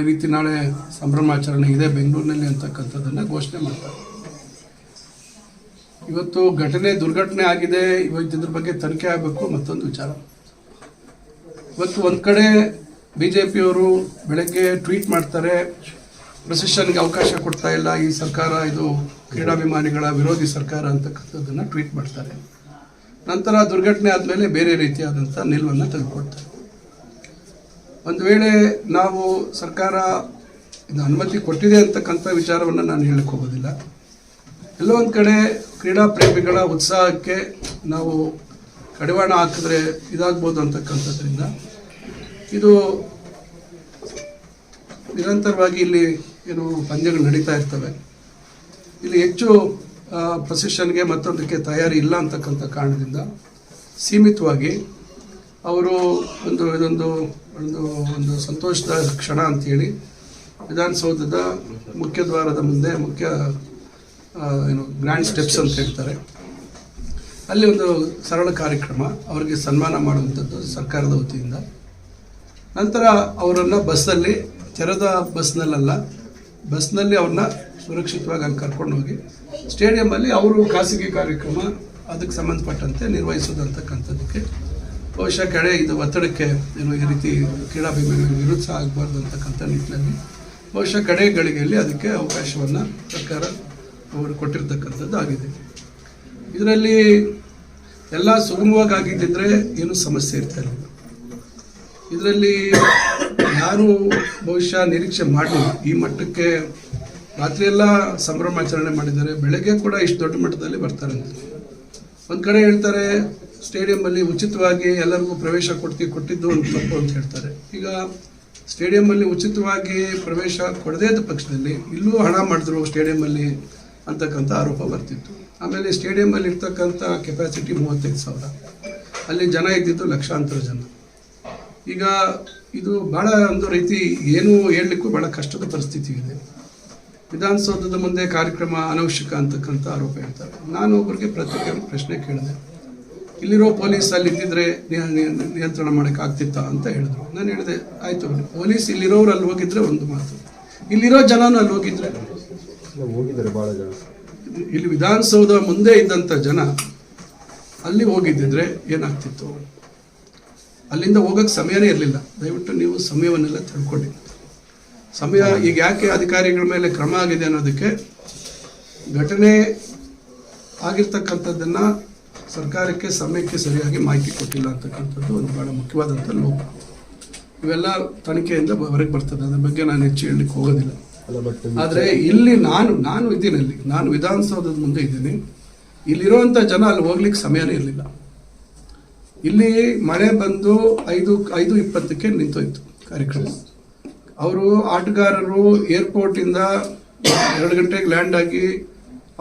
ಈ ರೀತಿ ನಾಳೆ ಸಂಭ್ರಮಾಚರಣೆ ಇದೆ ಬೆಂಗಳೂರಿನಲ್ಲಿ ಅಂತಕ್ಕಂಥದ್ದನ್ನು ಘೋಷಣೆ ಮಾಡ್ತಾರೆ. ಇವತ್ತು ಘಟನೆ ದುರ್ಘಟನೆ ಆಗಿದೆ, ಇವತ್ತು ಇದ್ರ ಬಗ್ಗೆ ತನಿಖೆ ಆಗಬೇಕು, ಮತ್ತೊಂದು ವಿಚಾರ. ಇವತ್ತು ಒಂದು ಕಡೆ ಬಿ ಜೆ ಪಿಯವರು ಬೆಳಗ್ಗೆ ಟ್ವೀಟ್ ಮಾಡ್ತಾರೆ ಪ್ರೊಸೆಷನ್ಗೆ ಅವಕಾಶ ಕೊಡ್ತಾ ಇಲ್ಲ, ಈ ಸರ್ಕಾರ ಇದು ಕ್ರೀಡಾಭಿಮಾನಿಗಳ ವಿರೋಧಿ ಸರ್ಕಾರ ಅಂತಕ್ಕಂಥದ್ದನ್ನು ಟ್ವೀಟ್ ಮಾಡ್ತಾರೆ. ನಂತರ ದುರ್ಘಟನೆ ಆದಮೇಲೆ ಬೇರೆ ರೀತಿಯಾದಂಥ ನಿಲುವನ್ನು ತೆಗೆದುಕೊಡ್ತಾರೆ. ಒಂದು ವೇಳೆ ನಾವು ಸರ್ಕಾರ ಇದು ಅನುಮತಿ ಕೊಟ್ಟಿದೆ ಅಂತಕ್ಕಂಥ ವಿಚಾರವನ್ನು ನಾನು ಹೇಳಕ್ಕೆ ಹೋಗೋದಿಲ್ಲ. ಎಲ್ಲೋ ಒಂದು ಕಡೆ ಕ್ರೀಡಾ ಪ್ರೇಮಿಗಳ ಉತ್ಸಾಹಕ್ಕೆ ನಾವು ಕಡಿವಾಣ ಹಾಕಿದ್ರೆ ಇದಾಗ್ಬೋದು ಅಂತಕ್ಕಂಥದ್ರಿಂದ ಇದು ನಿರಂತರವಾಗಿ ಇಲ್ಲಿ ಏನು ಪಂದ್ಯಗಳು ನಡೀತಾ ಇರ್ತವೆ. ಇಲ್ಲಿ ಹೆಚ್ಚು ಪ್ರೊಸೆಷನ್ಗೆ ಮತ್ತೊಂದಕ್ಕೆ ತಯಾರಿ ಇಲ್ಲ ಅಂತಕ್ಕಂಥ ಕಾರಣದಿಂದ ಸೀಮಿತವಾಗಿ ಅವರು ಒಂದು, ಇದೊಂದು, ಒಂದು ಒಂದು ಸಂತೋಷದ ಕ್ಷಣ ಅಂತೇಳಿ ವಿಧಾನಸೌಧದ ಮುಖ್ಯ ದ್ವಾರದ ಮುಂದೆ ಮುಖ್ಯ ಏನು ಗ್ರ್ಯಾಂಡ್ ಸ್ಟೆಪ್ಸ್ ಅಂತ ಹೇಳ್ತಾರೆ. ಅಲ್ಲಿ ಒಂದು ಸರಳ ಕಾರ್ಯಕ್ರಮ, ಅವರಿಗೆ ಸನ್ಮಾನ ಮಾಡುವಂಥದ್ದು ಸರ್ಕಾರದ ವತಿಯಿಂದ. ನಂತರ ಅವರನ್ನು ಬಸ್ಸಲ್ಲಿ ತೆರೆದ ಬಸ್ನಲ್ಲ ಬಸ್ನಲ್ಲಿ ಅವ್ರನ್ನ ಸುರಕ್ಷಿತವಾಗಿ ಹಂಗೆ ಕರ್ಕೊಂಡು ಹೋಗಿ ಸ್ಟೇಡಿಯಮಲ್ಲಿ ಅವರು ಖಾಸಗಿ ಕಾರ್ಯಕ್ರಮ ಅದಕ್ಕೆ ಸಂಬಂಧಪಟ್ಟಂತೆ ನಿರ್ವಹಿಸೋದಂತಕ್ಕಂಥದ್ದಕ್ಕೆ ಬಹುಶಃ ಕಡೆ ಇದು ಒತ್ತಡಕ್ಕೆ ಏನು ಈ ರೀತಿ ಕ್ರೀಡಾಭಿಮಾನಿಗಳು ವಿರುದ್ಧ ಆಗಬಾರ್ದು ಅಂತಕ್ಕಂಥ ನಿಟ್ಟಿನಲ್ಲಿ ಬಹುಶಃ ಕಡೆ ಗಳಿಗೆಯಲ್ಲಿ ಅದಕ್ಕೆ ಅವಕಾಶವನ್ನು ಸರ್ಕಾರ ಅವರು ಕೊಟ್ಟಿರ್ತಕ್ಕಂಥದ್ದು ಆಗಿದೆ. ಇದರಲ್ಲಿ ಎಲ್ಲ ಸುಗಮವಾಗಿ ಆಗಿದ್ದಿದ್ರೆ ಏನೂ ಸಮಸ್ಯೆ ಇರ್ತಾ ಇದರಲ್ಲಿ ಯಾರು ಬಹುಶಃ ನಿರೀಕ್ಷೆ ಮಾಡಲಿಲ್ಲ ಈ ಮಟ್ಟಕ್ಕೆ ರಾತ್ರಿಯೆಲ್ಲ ಸಂಭ್ರಮಾಚರಣೆ ಮಾಡಿದ್ದಾರೆ. ಬೆಳಗ್ಗೆ ಕೂಡ ಇಷ್ಟು ದೊಡ್ಡ ಮಟ್ಟದಲ್ಲಿ ಬರ್ತಾರೆ ಅಂತ. ಒಂದು ಕಡೆ ಹೇಳ್ತಾರೆ ಸ್ಟೇಡಿಯಮ್ಮಲ್ಲಿ ಉಚಿತವಾಗಿ ಎಲ್ಲರಿಗೂ ಪ್ರವೇಶ ಕೊಡ್ತಿ, ಕೊಟ್ಟಿದ್ದು ಒಂದು ತಪ್ಪು ಅಂತ ಹೇಳ್ತಾರೆ. ಈಗ ಸ್ಟೇಡಿಯಮ್ಮಲ್ಲಿ ಉಚಿತವಾಗಿ ಪ್ರವೇಶ ಕೊಡದೇ ಇದ್ದ ಪಕ್ಷದಲ್ಲಿ ಇಲ್ಲೂ ಹಣ ಮಾಡಿದ್ರು ಸ್ಟೇಡಿಯಮಲ್ಲಿ ಅಂತಕ್ಕಂಥ ಆರೋಪ ಬರ್ತಿತ್ತು. ಆಮೇಲೆ ಸ್ಟೇಡಿಯಮ್ಮಲ್ಲಿ ಇರ್ತಕ್ಕಂಥ ಕೆಪಾಸಿಟಿ ಮೂವತ್ತೈದು ಸಾವಿರ. ಅಲ್ಲಿ ಜನ ಇದ್ದಿದ್ದು ಲಕ್ಷಾಂತರ ಜನ. ಈಗ ಇದು ಬಹಳ ಒಂದು ರೀತಿ ಏನು ಹೇಳಲಿಕ್ಕೂ ಬಹಳ ಕಷ್ಟದ ಪರಿಸ್ಥಿತಿ ಇದೆ. ವಿಧಾನಸೌಧದ ಮುಂದೆ ಕಾರ್ಯಕ್ರಮ ಅನವಶ್ಯಕ ಅಂತಕ್ಕಂಥ ಆರೋಪ ಹೇಳ್ತಾರೆ. ನಾನು ಒಬ್ಬರಿಗೆ ಪ್ರತ್ಯೇಕ ಪ್ರಶ್ನೆ ಕೇಳಿದೆ. ಇಲ್ಲಿರೋ ಪೊಲೀಸ್ ಅಲ್ಲಿ ಇದ್ದಿದ್ರೆ ನಿಯ- ನಿಯ- ನಿಯಂತ್ರಣ ಮಾಡಕ್ಕೆ ಆಗ್ತಿತ್ತಾ ಅಂತ ಹೇಳಿದ್ರು. ನಾನು ಹೇಳಿದೆ ಆಯ್ತು ಪೊಲೀಸ್ ಇಲ್ಲಿರೋರು ಅಲ್ಲಿ ಹೋಗಿದ್ರೆ ಒಂದು ಮಾತು. ಇಲ್ಲಿರೋ ಜನನೂ ಅಲ್ಲಿ ಹೋಗಿದ್ರೆ? ಹೋಗಿದ್ದಾರೆ ಭಾಳ ಜನ. ಇಲ್ಲಿ ವಿಧಾನಸೌಧ ಮುಂದೆ ಇದ್ದಂಥ ಜನ ಅಲ್ಲಿ ಹೋಗಿದ್ದಿದ್ರೆ ಏನಾಗ್ತಿತ್ತು? ಅಲ್ಲಿಂದ ಹೋಗೋಕ್ಕೆ ಸಮಯನೇ ಇರಲಿಲ್ಲ. ದಯವಿಟ್ಟು ನೀವು ಸಮಯವನ್ನೆಲ್ಲ ತಿಳ್ಕೊಳ್ಳಿ ಸಮಯ ಈಗ ಯಾಕೆ ಅಧಿಕಾರಿಗಳ ಮೇಲೆ ಕ್ರಮ ಆಗಿದೆ ಅನ್ನೋದಕ್ಕೆ ಘಟನೆ ಆಗಿರ್ತಕ್ಕಂಥದ್ದನ್ನು ಸರ್ಕಾರಕ್ಕೆ ಸಮಯಕ್ಕೆ ಸರಿಯಾಗಿ ಮಾಹಿತಿ ಕೊಟ್ಟಿಲ್ಲ ಅಂತಕ್ಕಂಥದ್ದು ಒಂದು ಭಾಳ ಮುಖ್ಯವಾದಂಥ ಲೋಪ. ಇವೆಲ್ಲ ತನಿಖೆಯಿಂದ ಹೊರಗೆ ಬರ್ತದೆ. ಅದ್ರ ಬಗ್ಗೆ ನಾನು ಹೆಚ್ಚು ಹೇಳಲಿಕ್ಕೆ ಹೋಗೋದಿಲ್ಲ. ಆದರೆ ಇಲ್ಲಿ ನಾನು ನಾನು ಇದ್ದೀನಿ ಅಲ್ಲಿ. ನಾನು ವಿಧಾನಸೌಧದ ಮುಂದೆ ಇದ್ದೀನಿ. ಇಲ್ಲಿರುವಂಥ ಜನ ಅಲ್ಲಿ ಹೋಗ್ಲಿಕ್ಕೆ ಸಮಯನೇ ಇರಲಿಲ್ಲ. ಇಲ್ಲಿ ಮಳೆ ಬಂದು ಐದು ಐದು ಇಪ್ಪತ್ತಕ್ಕೆ ನಿಂತೋಯ್ತು ಕಾರ್ಯಕ್ರಮ. ಅವರು ಆಟಗಾರರು ಏರ್ಪೋರ್ಟಿಂದ ಎರಡು ಗಂಟೆಗೆ ಲ್ಯಾಂಡ್ ಆಗಿ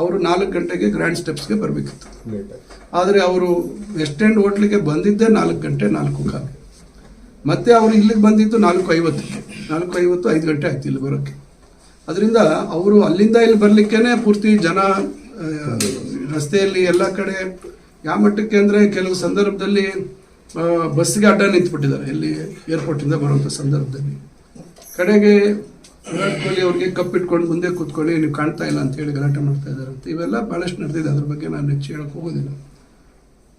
ಅವರು ನಾಲ್ಕು ಗಂಟೆಗೆ ಗ್ರ್ಯಾಂಡ್ ಸ್ಟೆಪ್ಸ್ಗೆ ಬರಬೇಕಿತ್ತು. ಆದರೆ ಅವರು ವೆಸ್ಟ್ ಎಂಡ್ ಹೋಟ್ಲಿಗೆ ಬಂದಿದ್ದೇ ನಾಲ್ಕು ಗಂಟೆ ನಾಲ್ಕು ಕಾಲ. ಮತ್ತೆ ಅವರು ಇಲ್ಲಿಗೆ ಬಂದಿದ್ದು ನಾಲ್ಕು ಐವತ್ತಕ್ಕೆ. ನಾಲ್ಕು ಐವತ್ತು ಐದು ಗಂಟೆ ಆಯ್ತು ಇಲ್ಲಿ ಬರೋಕ್ಕೆ. ಅದರಿಂದ ಅವರು ಅಲ್ಲಿಂದ ಇಲ್ಲಿ ಬರಲಿಕ್ಕೇನೆ ಪೂರ್ತಿ ಜನ ರಸ್ತೆಯಲ್ಲಿ ಎಲ್ಲ ಕಡೆ ಯಾವ ಮಟ್ಟಕ್ಕೆ ಅಂದರೆ ಕೆಲವು ಸಂದರ್ಭದಲ್ಲಿ ಬಸ್ಸಿಗೆ ಅಡ್ಡ ನಿಂತ್ಬಿಟ್ಟಿದ್ದಾರೆ. ಇಲ್ಲಿ ಏರ್ಪೋರ್ಟಿಂದ ಬರುವಂಥ ಸಂದರ್ಭದಲ್ಲಿ. ಕಡೆಗೆ ವಿರಾಟ್ ಕೊಹ್ಲಿ ಅವ್ರಿಗೆ ಕಪ್ಪಿಟ್ಕೊಂಡು ಮುಂದೆ ಕೂತ್ಕೊಳ್ಳಿ, ನೀವು ಕಾಣ್ತಾ ಇಲ್ಲ ಅಂತ ಹೇಳಿ ಗಲಾಟೆ ಮಾಡ್ತಾ ಇದ್ದಾರೆ ಅಂತ. ಇವೆಲ್ಲ ಭಾಳಷ್ಟು ನಡೆದಿದೆ. ಅದ್ರ ಬಗ್ಗೆ ನಾನು ಹೆಚ್ಚು ಹೇಳಕ್ಕೆ ಹೋಗೋದಿಲ್ಲ.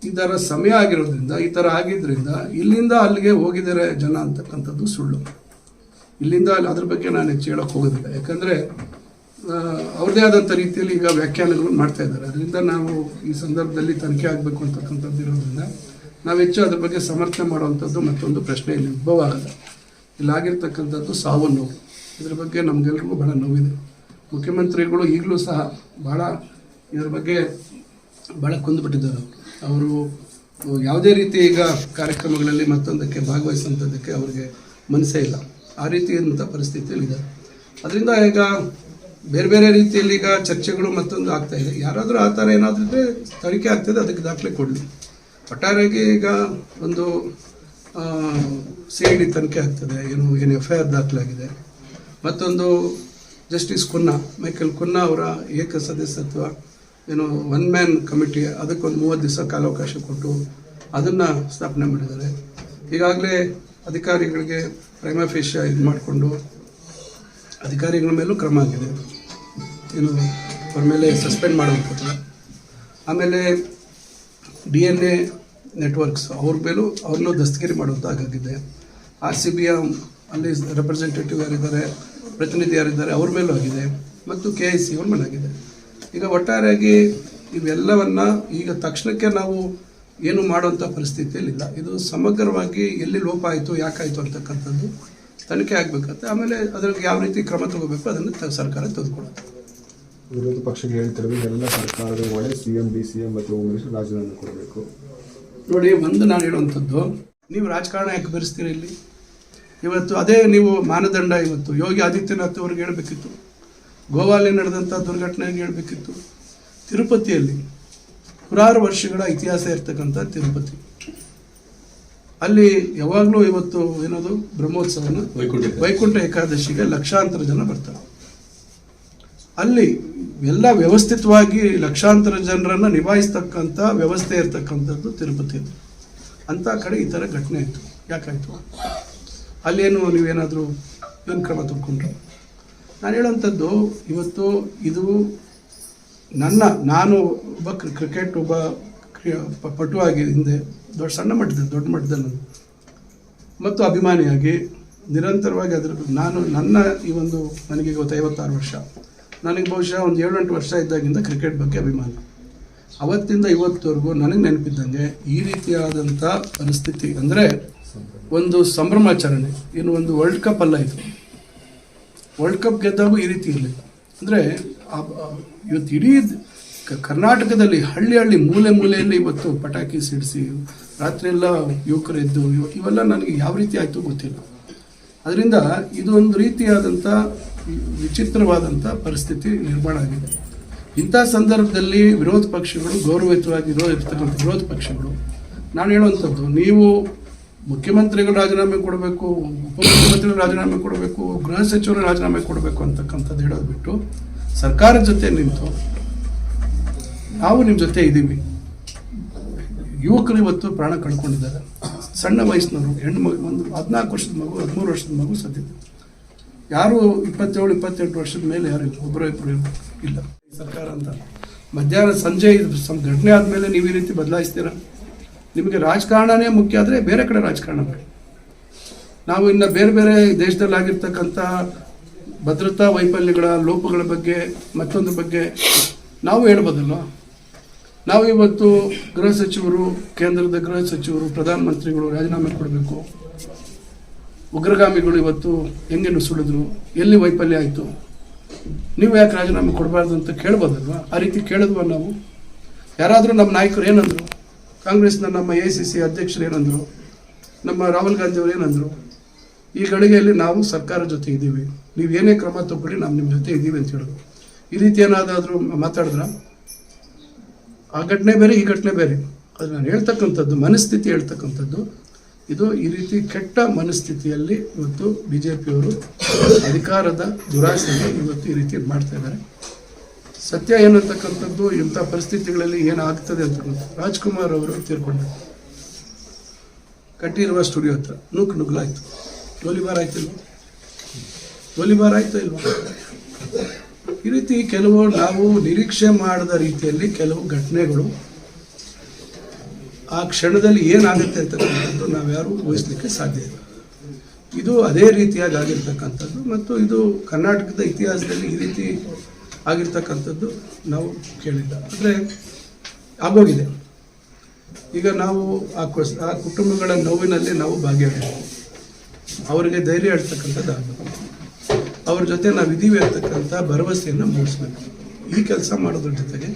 ಈ ಥರ ಸಮಯ ಆಗಿರೋದ್ರಿಂದ, ಈ ಥರ ಆಗಿದ್ದರಿಂದ ಇಲ್ಲಿಂದ ಅಲ್ಲಿಗೆ ಹೋಗಿದ್ದಾರೆ ಜನ ಅಂತಕ್ಕಂಥದ್ದು ಸುಳ್ಳು. ಇಲ್ಲಿಂದ ಅಲ್ಲಿ ಅದ್ರ ಬಗ್ಗೆ ನಾನು ಹೆಚ್ಚು ಹೇಳಕ್ಕೆ ಹೋಗೋದಿಲ್ಲ. ಯಾಕಂದರೆ ಅವ್ರದ್ದೇ ಆದಂಥ ರೀತಿಯಲ್ಲಿ ಈಗ ವ್ಯಾಖ್ಯಾನಗಳು ಮಾಡ್ತಾ ಇದ್ದಾರೆ. ಅದರಿಂದ ನಾವು ಈ ಸಂದರ್ಭದಲ್ಲಿ ತನಿಖೆ ಆಗಬೇಕು ಅಂತಕ್ಕಂಥದ್ದು ಇರೋದ್ರಿಂದ ನಾವು ಹೆಚ್ಚು ಅದ್ರ ಬಗ್ಗೆ ಸಮರ್ಥನೆ ಮಾಡುವಂಥದ್ದು ಮತ್ತೊಂದು ಪ್ರಶ್ನೆ ಇಲ್ಲಿ ಉದ್ಭವ ಆಗಲ್ಲ. ಇಲ್ಲಾಗಿರ್ತಕ್ಕಂಥದ್ದು ಸಾವು ನೋವು. ಇದ್ರ ಬಗ್ಗೆ ನಮಗೆಲ್ರಿಗೂ ಬಹಳ ನೋವಿದೆ. ಮುಖ್ಯಮಂತ್ರಿಗಳು ಈಗಲೂ ಸಹ ಭಾಳ ಇದ್ರ ಬಗ್ಗೆ ಭಾಳ ಕುಂದುಬಿಟ್ಟಿದ್ದಾರೆ ಅವರು. ಯಾವುದೇ ರೀತಿ ಈಗ ಕಾರ್ಯಕ್ರಮಗಳಲ್ಲಿ ಮತ್ತೊಂದಕ್ಕೆ ಭಾಗವಹಿಸುವಂಥದ್ದಕ್ಕೆ ಅವರಿಗೆ ಮನಸ್ಸೇ ಇಲ್ಲ. ಆ ರೀತಿಯಾದಂಥ ಪರಿಸ್ಥಿತಿಯಲ್ಲಿದೆ ಅದರಿಂದ ಈಗ ಬೇರೆ ಬೇರೆ ರೀತಿಯಲ್ಲಿ ಈಗ ಚರ್ಚೆಗಳು ಮತ್ತೊಂದು ಆಗ್ತಾ ಇದೆ. ಯಾರಾದರೂ ಆ ಥರ ಏನಾದರೂ ಇದ್ದರೆ ತನಿಖೆ ಆಗ್ತದೆ, ಅದಕ್ಕೆ ದಾಖಲೆ ಕೊಡಲಿ. ಒಟ್ಟಾರೆಯಾಗಿ ಈಗ ಒಂದು ಸಿ ಐ ಡಿ ತನಿಖೆ ಆಗ್ತದೆ, ಏನು ಏನು ಎಫ್ ಐ ಆರ್ ದಾಖಲಾಗಿದೆ. ಮತ್ತೊಂದು ಜಸ್ಟಿಸ್ ಕುನ್ನಾ ಮೈಕೆಲ್ ಕುನ್ನಾ ಅವರ ಏಕ ಸದಸ್ಯತ್ವ, ಏನು, ಒನ್ ಮ್ಯಾನ್ ಕಮಿಟಿ, ಅದಕ್ಕೊಂದು ಮೂವತ್ತು ದಿವಸ ಕಾಲಾವಕಾಶ ಕೊಟ್ಟು ಅದನ್ನು ಸ್ಥಾಪನೆ ಮಾಡಿದ್ದಾರೆ. ಈಗಾಗಲೇ ಅಧಿಕಾರಿಗಳಿಗೆ ಪ್ರೈಮಾಫೇಶ ಇದು ಮಾಡಿಕೊಂಡು ಅಧಿಕಾರಿಗಳ ಮೇಲೂ ಕ್ರಮ ಆಗಿದೆ. ಏನು ಅವ್ರ ಮೇಲೆ ಸಸ್ಪೆಂಡ್ ಮಾಡುವಂಥದ್ದು ಆಮೇಲೆ ಡಿ ಎನ್ ಎ ನೆಟ್ವರ್ಕ್ಸ್, ಅವ್ರ ಮೇಲೂ ಅವ್ರನ್ನೂ ದಸ್ತಗಿರಿ ಮಾಡುವಂತಾಗಿದೆ ಆರ್ ಸಿ ಬಿಯ ಅಲ್ಲಿ ರೆಪ್ರೆಸೆಂಟೇಟಿವ್ ಯಾರಿದ್ದಾರೆ, ಪ್ರತಿನಿಧಿ ಯಾರಿದ್ದಾರೆ, ಅವ್ರ ಮೇಲೂ ಆಗಿದೆ. ಮತ್ತು ಕೆ ಐ ಸಿ ಅವ್ರ ಮೇಲೆ ಆಗಿದೆ. ಈಗ ಒಟ್ಟಾರೆಯಾಗಿ ಇವೆಲ್ಲವನ್ನು ಈಗ ತಕ್ಷಣಕ್ಕೆ ನಾವು ಏನು ಮಾಡುವಂಥ ಪರಿಸ್ಥಿತಿಯಲ್ಲಿಲ್ಲ. ಇದು ಸಮಗ್ರವಾಗಿ ಎಲ್ಲಿ ಲೋಪ ಆಯಿತು ಯಾಕಾಯಿತು ಅಂತಕ್ಕಂಥದ್ದು ತನಿಖೆ ಆಗಬೇಕಾಗುತ್ತೆ. ಆಮೇಲೆ ಅದರಲ್ಲಿ ಯಾವ ರೀತಿ ಕ್ರಮ ತಗೋಬೇಕು, ಅದನ್ನು ಸರ್ಕಾರ ತೆಗೆದುಕೊಳ್ಳುತ್ತೆ. ವಿರೋಧ ಪಕ್ಷಗಳು ಹೇಳ್ತಿರೋದು ಎಲ್ಲ ಸರ್ಕಾರದ ಒಳ್ಳೆ C M D C M ಮತ್ತು ಉಮೇಶ್ ರಾಜೀನಾಮೆ ಕೊಡಬೇಕು. ನೋಡಿ ಒಂದು ನಾನು ಹೇಳುವಂಥದ್ದು ನೀವು ರಾಜಕಾರಣ ಯಾಕೆ ಬೆರೆಸ್ತೀರಿ ಇಲ್ಲಿ? ಇವತ್ತು ಅದೇ ನೀವು ಮಾನದಂಡ ಇವತ್ತು. ಯೋಗಿ ಆದಿತ್ಯನಾಥ್ ಅವ್ರಿಗೆ ಹೇಳಬೇಕಿತ್ತು. ಗೋವಾಲಿ ನಡೆದಂಥ ದುರ್ಘಟನೆಗೆ ಹೇಳಬೇಕಿತ್ತು. ತಿರುಪತಿಯಲ್ಲಿ ನೂರಾರು ವರ್ಷಗಳ ಇತಿಹಾಸ ಇರ್ತಕ್ಕಂಥ ತಿರುಪತಿ. ಅಲ್ಲಿ ಯಾವಾಗಲೂ ಇವತ್ತು ಏನದು ಬ್ರಹ್ಮೋತ್ಸವನ ವೈಕುಂಠ ಏಕಾದಶಿಗೆ ಲಕ್ಷಾಂತರ ಜನ ಬರ್ತಾರೆ. ಅಲ್ಲಿ ಎಲ್ಲ ವ್ಯವಸ್ಥಿತವಾಗಿ ಲಕ್ಷಾಂತರ ಜನರನ್ನು ನಿಭಾಯಿಸ್ತಕ್ಕಂಥ ವ್ಯವಸ್ಥೆ ಇರ್ತಕ್ಕಂಥದ್ದು ತಿರುಪತಿ ಅಂತ. ಕಡೆ ಈ ಥರ ಘಟನೆ ಆಯಿತು. ಯಾಕಾಯಿತು? ಅಲ್ಲೇನು ನೀವೇನಾದರೂ ಏನು ಕ್ರಮ ತಗೊಂಡ್ರು? ನಾನು ಹೇಳೋಂಥದ್ದು ಇವತ್ತು ಇದು ನನ್ನ, ನಾನು ಒಬ್ಬ ಕ್ರಿ- ಕ್ರಿಕೆಟ್ ಒಬ್ಬ ಪಟುವಾಗಿ ಹಿಂದೆ, ದೊಡ್ಡ ಸಣ್ಣ ಮಟ್ಟದಲ್ಲಿ, ದೊಡ್ಡ ಮಟ್ಟದಲ್ಲಿ ಮತ್ತು ಅಭಿಮಾನಿಯಾಗಿ, ನಿರಂತರವಾಗಿ ಅದ್ರ, ನಾನು ನನ್ನ ಈ ಒಂದು ನನಗೆ ಇವತ್ತು ಐವತ್ತಾರು ವರ್ಷ. ನನಗೆ ಬಹುಶಃ ಒಂದು ಏಳೆಂಟು ವರ್ಷ ಇದ್ದಾಗಿಂದ ಕ್ರಿಕೆಟ್ ಬಗ್ಗೆ ಅಭಿಮಾನ. ಅವತ್ತಿಂದ ಇವತ್ತವರೆಗೂ ನನಗೆ ನೆನಪಿದ್ದಂಗೆ ಈ ರೀತಿಯಾದಂಥ ಪರಿಸ್ಥಿತಿ ಅಂದರೆ ಒಂದು ಸಂಭ್ರಮಾಚರಣೆ. ಏನು ಒಂದು ವರ್ಲ್ಡ್ ಕಪ್ ಅಲ್ಲ ಇದು. ವರ್ಲ್ಡ್ ಕಪ್ ಗೆದ್ದಾಗೂ ಈ ರೀತಿ ಇರಲಿ ಅಂದರೆ ಇವತ್ತು ಇಡೀ ಕರ್ನಾಟಕದಲ್ಲಿ ಹಳ್ಳಿ ಹಳ್ಳಿ ಮೂಲೆ ಮೂಲೆಯಲ್ಲಿ ಇವತ್ತು ಪಟಾಕಿ ಸಿಡಿಸಿ ರಾತ್ರಿ ಎಲ್ಲ ಯುವಕರು ಎದ್ದು ಇವ- ಇವೆಲ್ಲ ನನಗೆ ಯಾವ ರೀತಿ ಆಯಿತು ಗೊತ್ತಿಲ್ಲ. ಅದರಿಂದ ಇದು ಒಂದು ರೀತಿಯಾದಂಥ ವಿಚಿತ್ರವಾದಂಥ ಪರಿಸ್ಥಿತಿ ನಿರ್ಮಾಣ ಆಗಿದೆ. ಇಂಥ ಸಂದರ್ಭದಲ್ಲಿ ವಿರೋಧ ಪಕ್ಷಗಳು ಗೌರವಯುತವಾಗಿ ಇರೋ ಇರ್ತಕ್ಕಂಥ ವಿರೋಧ ಪಕ್ಷಗಳು, ನಾನು ಹೇಳುವಂಥದ್ದು, ನೀವು ಮುಖ್ಯಮಂತ್ರಿಗಳು ರಾಜೀನಾಮೆ ಕೊಡಬೇಕು, ಉಪಮುಖ್ಯಮಂತ್ರಿಗಳು ರಾಜೀನಾಮೆ ಕೊಡಬೇಕು, ಗೃಹ ಸಚಿವರು ರಾಜೀನಾಮೆ ಕೊಡಬೇಕು ಅಂತಕ್ಕಂಥದ್ದು ಹೇಳೋದು ಬಿಟ್ಟು ಸರ್ಕಾರದ ಜೊತೆ ನಿಂತು, ನಾವು ನಿಮ್ಮ ಜೊತೆ ಇದ್ದೀವಿ. ಯುವಕರು ಇವತ್ತು ಪ್ರಾಣ ಕಳ್ಕೊಂಡಿದ್ದಾರೆ. ಸಣ್ಣ ವಯಸ್ಸಿನವರು, ಹೆಣ್ಣು ಮಗು ಒಂದು ಹದಿನಾಲ್ಕು ವರ್ಷದ ಮಗು, ಹದಿಮೂರು ವರ್ಷದ ಮಗು ಸತ್ತಿದೆ ಯಾರು ಇಪ್ಪತ್ತೇಳು, ಇಪ್ಪತ್ತೆಂಟು ವರ್ಷದ ಮೇಲೆ ಯಾರು ಒಬ್ಬರು ಇಬ್ಬರು ಇಲ್ಲ. ಸರ್ಕಾರ ಅಂತ. ಮಧ್ಯಾಹ್ನ ಸಂಜೆ ಇದು ಸಂಘಟನೆ ಆದಮೇಲೆ ನೀವು ಈ ರೀತಿ ಬದಲಾಯಿಸ್ತೀರಾ? ನಿಮಗೆ ರಾಜಕಾರಣನೇ ಮುಖ್ಯ ಆದರೆ ಬೇರೆ ಕಡೆ ರಾಜಕಾರಣ ಮಾಡಿ. ನಾವು ಇನ್ನು ಬೇರೆ ಬೇರೆ ದೇಶದಲ್ಲಿ ಆಗಿರ್ತಕ್ಕಂಥ ಭದ್ರತಾ ವೈಫಲ್ಯಗಳ, ಲೋಪಗಳ ಬಗ್ಗೆ ಮತ್ತೊಂದು ಬಗ್ಗೆ ನಾವು ಹೇಳ್ಬೋದಲ್ವ? ನಾವು ಇವತ್ತು ಗೃಹ ಸಚಿವರು, ಕೇಂದ್ರದ ಗೃಹ ಸಚಿವರು, ಪ್ರಧಾನಮಂತ್ರಿಗಳು ರಾಜೀನಾಮೆ ಕೊಡಬೇಕು. ಉಗ್ರಗಾಮಿಗಳು ಇವತ್ತು ಹೆಂಗೆ ನುಸುಳಿದ್ರು ಎಲ್ಲಿ ವೈಫಲ್ಯ ಆಯಿತು? ನೀವು ಯಾಕೆ ರಾಜೀನಾಮೆ ಕೊಡಬಾರ್ದು ಅಂತ ಕೇಳ್ಬೋದಲ್ವಾ? ಆ ರೀತಿ ಕೇಳಿದ್ವ ನಾವು? ಯಾರಾದರೂ ನಮ್ಮ ನಾಯಕರು ಏನಂದರು? ಕಾಂಗ್ರೆಸ್ನ ನಮ್ಮ ಎ ಸಿ ಸಿ ಅಧ್ಯಕ್ಷರು ಏನಂದರು? ನಮ್ಮ ರಾಹುಲ್ ಗಾಂಧಿ ಅವರು ಏನಂದರು? ಈ ಗಳಿಗೆಯಲ್ಲಿ ನಾವು ಸರ್ಕಾರ ಜೊತೆ ಇದ್ದೀವಿ. ನೀವು ಏನೇ ಕ್ರಮ ತಗೊಳ್ಳಿ, ನಾವು ನಿಮ್ಮ ಜೊತೆ ಇದ್ದೀವಿ ಅಂತ ಹೇಳಿದ್ರು ಈ ರೀತಿ ಏನಾದರೂ ಮಾತಾಡಿದ್ರ? ಆ ಘಟನೆ ಬೇರೆ, ಈ ಘಟನೆ ಬೇರೆ. ಅದು ನಾನು ಹೇಳ್ತಕ್ಕಂಥದ್ದು, ಮನಸ್ಥಿತಿ ಹೇಳ್ತಕ್ಕಂಥದ್ದು. ಇದು ಈ ರೀತಿ ಕೆಟ್ಟ ಮನಸ್ಥಿತಿಯಲ್ಲಿ ಇವತ್ತು ಬಿ ಜೆ ಪಿಯವರು ಅಧಿಕಾರದ ದುರಾಸೆಗೆ ಇವತ್ತು ಈ ರೀತಿ ಮಾಡ್ತಾ ಇದ್ದಾರೆ. ಸತ್ಯ ಏನಂತಕ್ಕಂಥದ್ದು, ಇಂಥ ಪರಿಸ್ಥಿತಿಗಳಲ್ಲಿ ಏನಾಗ್ತದೆ ಅಂತ ರಾಜ್ಕುಮಾರ್ ಅವರು ತೀರ್ಕೊಂಡ್ರು. ಕಟ್ಟಿರುವ ಸ್ಟುಡಿಯೋ ಹತ್ರ. ನೂಕು ನುಗ್ಲಾಯ್ತು. ಗೋಲಿಬಾರ್ ಆಯ್ತಿಲ್ವ ಗೋಲಿಬಾರ್ ಆಯ್ತು ಇಲ್ವಾ? ಈ ರೀತಿ ಕೆಲವು ನಾವು ನಿರೀಕ್ಷೆ ಮಾಡದ ರೀತಿಯಲ್ಲಿ ಕೆಲವು ಘಟನೆಗಳು ಆ ಕ್ಷಣದಲ್ಲಿ ಏನಾಗುತ್ತೆ ಅಂತಕ್ಕಂಥದ್ದು ನಾವ್ಯಾರು ಊಹಿಸ್ಲಿಕ್ಕೆ ಸಾಧ್ಯ ಇಲ್ಲ. ಇದು ಅದೇ ರೀತಿಯಾಗಿ ಆಗಿರ್ತಕ್ಕಂಥದ್ದು ಮತ್ತು ಇದು ಕರ್ನಾಟಕದ ಇತಿಹಾಸದಲ್ಲಿ ಈ ರೀತಿ ಆಗಿರ್ತಕ್ಕಂಥದ್ದು ನಾವು ಕೇಳಿಲ್ಲ. ಅಂದರೆ ಆಗೋಗಿದೆ. ಈಗ ನಾವು ಆ ಆ ಕುಟುಂಬಗಳ ನೋವಿನಲ್ಲಿ ನಾವು ಭಾಗಿಯಾಗಬೇಕು ಅವರಿಗೆ ಧೈರ್ಯ ಹೇಳ್ತಕ್ಕಂಥದ್ದು ಆಗಬೇಕು ಅವ್ರ ಜೊತೆ ನಾವು ಇದೀವಿ ಅಂತಕ್ಕಂಥ ಭರವಸೆಯನ್ನು ಮೂಡಿಸ್ಬೇಕು. ಈ ಕೆಲಸ ಮಾಡೋದ್ರ ಜೊತೆಗೆ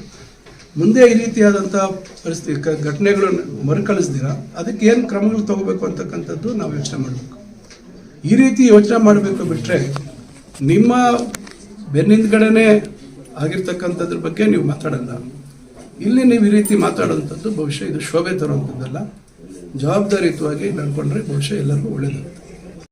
ಮುಂದೆ ಈ ರೀತಿಯಾದಂಥ ಪರಿಸ್ಥಿತಿ ಘಟನೆಗಳನ್ನು ಮರುಕಳಿಸ್ದಿರ, ಅದಕ್ಕೆ ಏನು ಕ್ರಮಗಳು ತಗೋಬೇಕು ಅಂತಕ್ಕಂಥದ್ದು ನಾವು ಯೋಚನೆ ಮಾಡಬೇಕು. ಈ ರೀತಿ ಯೋಚನೆ ಮಾಡಬೇಕು ಬಿಟ್ಟರೆ ನಿಮ್ಮ ಬೆನ್ನಿಂದ್ಗಡೆನೆ ಆಗಿರ್ತಕ್ಕಂಥದ್ರ ಬಗ್ಗೆ ನೀವು ಮಾತಾಡಲ್ಲ. ಇಲ್ಲಿ ನೀವು ಈ ರೀತಿ ಮಾತಾಡೋಂಥದ್ದು ಬಹುಶಃ ಇದು ಶೋಭೆ ತರುವಂಥದ್ದಲ್ಲ. ಜವಾಬ್ದಾರಿಯುತವಾಗಿ ನಡ್ಕೊಂಡ್ರೆ ಬಹುಶಃ ಎಲ್ಲರಿಗೂ ಒಳ್ಳೆಯದಾಗುತ್ತೆ